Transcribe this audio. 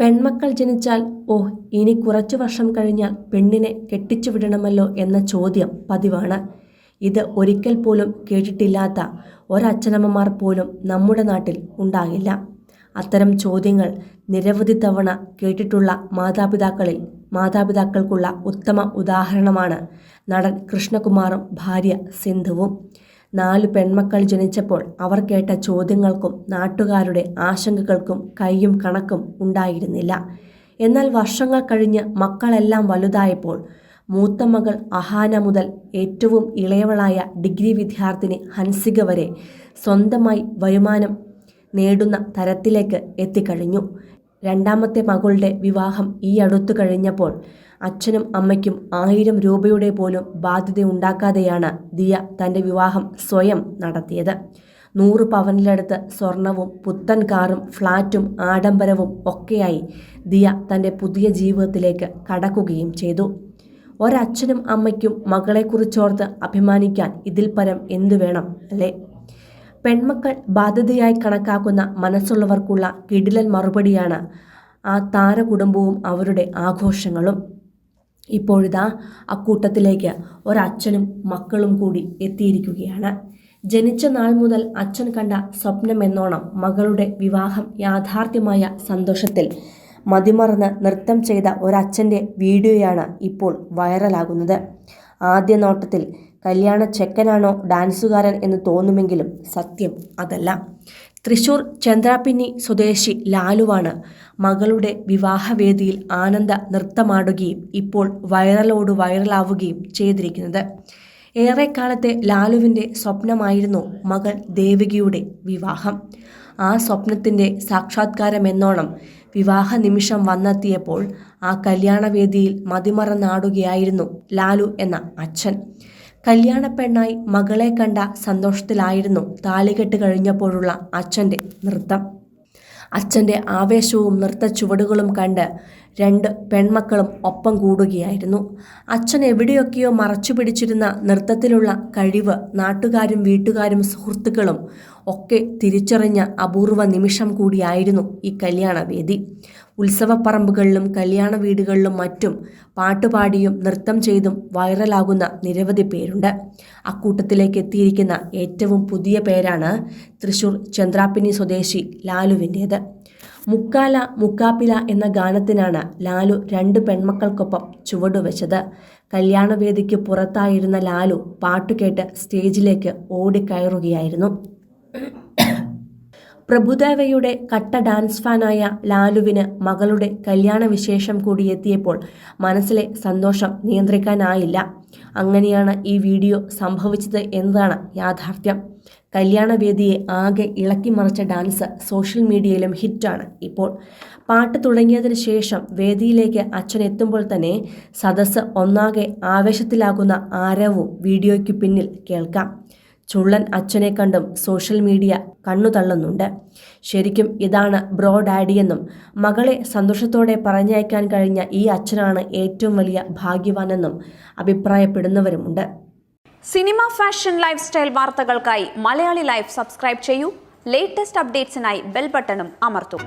പെൺമക്കൾ ജനിച്ചാൽ ഓ ഇനി കുറച്ചു വർഷം കഴിഞ്ഞാൽ പെണ്ണിനെ കെട്ടിച്ചു വിടണമല്ലോ എന്ന ചോദ്യം പതിവാണ്. ഇത് ഒരിക്കൽ പോലും കേട്ടിട്ടില്ലാത്ത ഒരച്ഛനമ്മമാർ പോലും നമ്മുടെ നാട്ടിൽ ഉണ്ടാകില്ല. അത്തരം ചോദ്യങ്ങൾ നിരവധി തവണ കേട്ടിട്ടുള്ള മാതാപിതാക്കളിൽ മാതാപിതാക്കൾക്കുള്ള ഉത്തമ ഉദാഹരണമാണ് നടൻ കൃഷ്ണകുമാറും ഭാര്യ സിന്ധുവും. നാലു പെൺമക്കൾ ജനിച്ചപ്പോൾ അവർ കേട്ട ചോദ്യങ്ങൾക്കും നാട്ടുകാരുടെ ആശങ്കകൾക്കും കൈയും കണക്കും ഉണ്ടായിരുന്നില്ല. എന്നാൽ വർഷങ്ങൾ കഴിഞ്ഞ് മക്കളെല്ലാം വലുതായപ്പോൾ മൂത്ത മകൾ അഹാന മുതൽ ഏറ്റവും ഇളയവളായ ഡിഗ്രി വിദ്യാർത്ഥിനി ഹൻസിക വരെ സ്വന്തമായി വരുമാനം നേടുന്ന തരത്തിലേക്ക് എത്തിക്കഴിഞ്ഞു. രണ്ടാമത്തെ മകളുടെ വിവാഹം ഈ അടുത്തു കഴിഞ്ഞപ്പോൾ അച്ഛനും അമ്മയ്ക്കും ആയിരം രൂപയുടെ പോലും ബാധ്യത ഉണ്ടാക്കാതെയാണ് ദിയ തന്റെ വിവാഹം സ്വയം നടത്തിയത്. നൂറ് പവനിലടുത്ത് സ്വർണവും പുത്തൻ കാറും ഫ്ലാറ്റും ആഡംബരവും ഒക്കെയായി ദിയ തന്റെ പുതിയ ജീവിതത്തിലേക്ക് കടക്കുകയും ചെയ്തു. ഒരച്ഛനും അമ്മയ്ക്കും മകളെക്കുറിച്ചോർത്ത് അഭിമാനിക്കാൻ ഇതിൽ പരം എന്തു വേണം അല്ലേ? പെൺമക്കൾ ബാധ്യതയായി കണക്കാക്കുന്ന മനസ്സുള്ളവർക്കുള്ള കിടിലൻ മറുപടിയാണ് ആ താരകുടുംബവും അവരുടെ ആഘോഷങ്ങളും. ഇപ്പോഴിതാ അക്കൂട്ടത്തിലേക്ക് ഒരച്ഛനും മക്കളും കൂടി എത്തിയിരിക്കുകയാണ്. ജനിച്ച നാൾ മുതൽ അച്ഛൻ കണ്ട സ്വപ്നമെന്നോണം മകളുടെ വിവാഹം യാഥാർത്ഥ്യമായ സന്തോഷത്തിൽ മതിമറന്ന് നൃത്തം ചെയ്ത ഒരച്ഛന്റെ വീഡിയോയാണ് ഇപ്പോൾ വൈറലാകുന്നത്. ആദ്യ നോട്ടത്തിൽ കല്യാണ ചെക്കനാണോ ഡാൻസുകാരൻ എന്ന് തോന്നുമെങ്കിലും സത്യം അതല്ല. തൃശൂർ ചന്ദ്രാപിന്നി സ്വദേശി ലാലുവാണ് മകളുടെ വിവാഹവേദിയിൽ ആനന്ദ നൃത്തമാടുകയും ഇപ്പോൾ വൈറലോട് വൈറലാവുകയും ചെയ്തിരിക്കുന്നത്. ഏറെക്കാലത്തെ ലാലുവിന്റെ സ്വപ്നമായിരുന്നു മകൾ ദേവികയുടെ വിവാഹം. ആ സ്വപ്നത്തിന്റെ സാക്ഷാത്കാരമെന്നോണം വിവാഹ നിമിഷം വന്നെത്തിയപ്പോൾ ആ കല്യാണവേദിയിൽ മതിമറന്നാടുകയായിരുന്നു ലാലു എന്ന അച്ഛൻ. കല്യാണ പെണ്ണായി മകളെ കണ്ട സന്തോഷത്തിലായിരുന്നു താലികെട്ട് കഴിഞ്ഞപ്പോഴുള്ള അച്ഛന്റെ നൃത്തം. അച്ഛന്റെ ആവേശവും നൃത്ത ചുവടുകളും കണ്ട് രണ്ട് പെൺമക്കളും ഒപ്പം കൂടുകയായിരുന്നു. അച്ഛൻ എവിടെയൊക്കെയോ മറച്ചു പിടിച്ചിരുന്ന നൃത്തത്തിലുള്ള കഴിവ് നാട്ടുകാരും വീട്ടുകാരും സുഹൃത്തുക്കളും ഒക്കെ തിരിച്ചറിഞ്ഞ അപൂർവ നിമിഷം കൂടിയായിരുന്നു ഈ കല്യാണവേദി. ഉത്സവപ്പറമ്പുകളിലും കല്യാണ വീടുകളിലും മറ്റും പാട്ടുപാടിയും നൃത്തം ചെയ്തും വൈറലാകുന്ന നിരവധി പേരുണ്ട്. അക്കൂട്ടത്തിലേക്ക് എത്തിയിരിക്കുന്ന ഏറ്റവും പുതിയ പേരാണ് തൃശൂർ ചന്ദ്രാപ്പിനി സ്വദേശി ലാലുവിന്റേത്. മുക്കാല മുക്കാപ്പില എന്ന ഗാനത്തിനാണ് ലാലു രണ്ട് പെൺമക്കൾക്കൊപ്പം ചുവടുവെച്ചത്. കല്യാണവേദിക്ക് പുറത്തായിരുന്ന ലാലു പാട്ടുകേട്ട് സ്റ്റേജിലേക്ക് ഓടിക്കയറുകയായിരുന്നു. പ്രഭുദേവയുടെ കട്ട ഡാൻസ് ഫാനായ ലാലുവിന് മകളുടെ കല്യാണ വിശേഷം കൂടി എത്തിയപ്പോൾ മനസ്സിലെ സന്തോഷം നിയന്ത്രിക്കാനായില്ല. അങ്ങനെയാണ് ഈ വീഡിയോ സംഭവിച്ചത് എന്നതാണ് യാഥാർത്ഥ്യം. കല്യാണവേദിയെ ആകെ ഇളക്കി മറിച്ച ഡാൻസ് സോഷ്യൽ മീഡിയയിലും ഹിറ്റാണ്. ഇപ്പോൾ പാട്ട് തുടങ്ങിയതിന് ശേഷം വേദിയിലേക്ക് അച്ഛൻ എത്തുമ്പോൾ തന്നെ സദസ്സ് ഒന്നാകെ ആവേശത്തിലാകുന്ന ആരവവും വീഡിയോയ്ക്ക് പിന്നിൽ കേൾക്കാം. ചുള്ളൻ അച്ഛനെ കണ്ടും സോഷ്യൽ മീഡിയ കണ്ണുതള്ളുന്നുണ്ട് ശരിക്കും ഇതാണ് ബ്രോ ഡാഡിയെന്നും മകളെ സന്തോഷത്തോടെ പറഞ്ഞയക്കാൻ കഴിഞ്ഞ ഈ അച്ഛനാണ് ഏറ്റവും വലിയ ഭാഗ്യവാനെന്നും അഭിപ്രായപ്പെടുന്നവരുമുണ്ട്. സിനിമ ഫാഷൻ ലൈഫ് സ്റ്റൈൽ വാർത്തകൾക്കായി മലയാളി ലൈഫ് സബ്സ്ക്രൈബ് ചെയ്യൂ. ലേറ്റസ്റ്റ് അപ്ഡേറ്റ്സിനായി ബെൽ ബട്ടണും അമർത്തൂ.